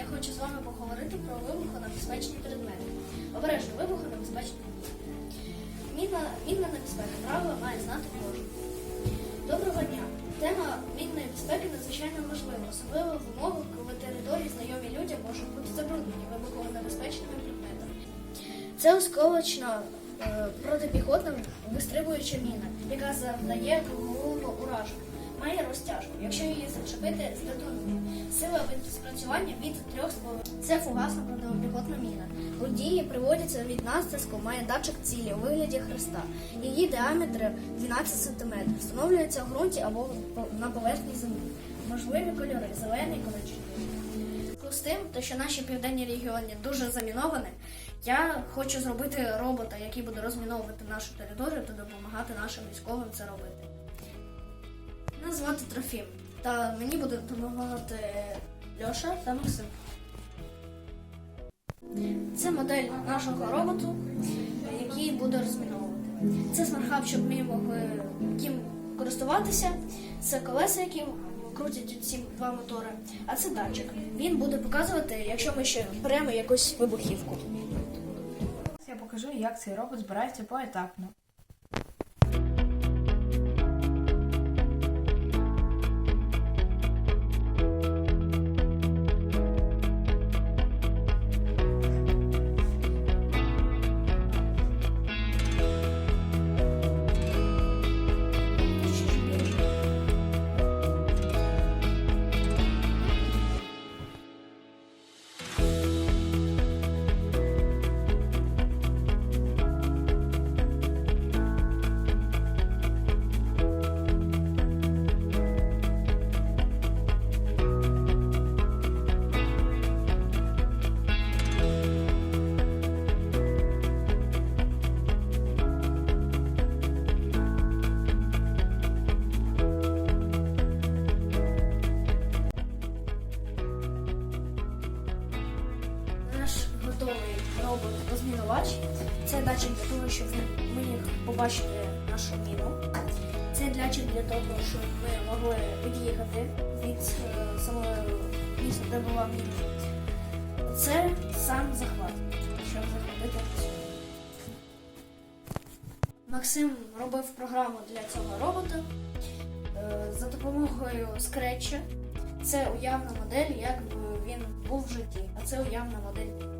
я хочу з вами поговорити про вибухонебезпечні предмети. Обережно вибухонебезпечні предмети. Мінна, небезпека. Правила має знати кожен. Доброго дня. Тема мінної безпеки надзвичайно важлива, особливо в умовах, коли території знайомі людям можуть бути забруднені вибухонебезпечними предметами. Це осколочна е, протипіхотна вистрибуюча міна, яка завдає кругового ураження. Має розтяжку. Якщо її зачепити, з здетонує. Сила спрацювання від 3,5. Це фугасна протипіхотна міна. У дії приводиться від настиску, має датчик цілі у вигляді хреста. Її діаметр 12 см. Встановлюється в ґрунті або на поверхні землі. Можливі кольори зелений, коричневий. З тим, що наші південні регіони дуже заміновані, я хочу зробити робота, який буде розміновувати нашу територію та допомагати нашим військовим це робити. Мене звати Трофім, та мені буде допомагати Льоша та Максим. Це модель нашого роботу, який буде розміновувати. Це смарт-хаб, щоб ми могли їм користуватися. Це колеса, які крутять ці два мотори. А це датчик. Він буде показувати, якщо ми ще беремо якусь вибухівку. Я покажу, як цей робот збирається поетапно. Робот розмінувач. Це датчик для того, щоб ми міг побачити нашу міну. Це датчик для того, щоб ми могли від'їхати від е, самого місця, де була міна. Це сам захват, щоб захватити. Максим робив програму для цього робота е, за допомогою скретча. Це уявна модель, як би він був в житті, а це уявна модель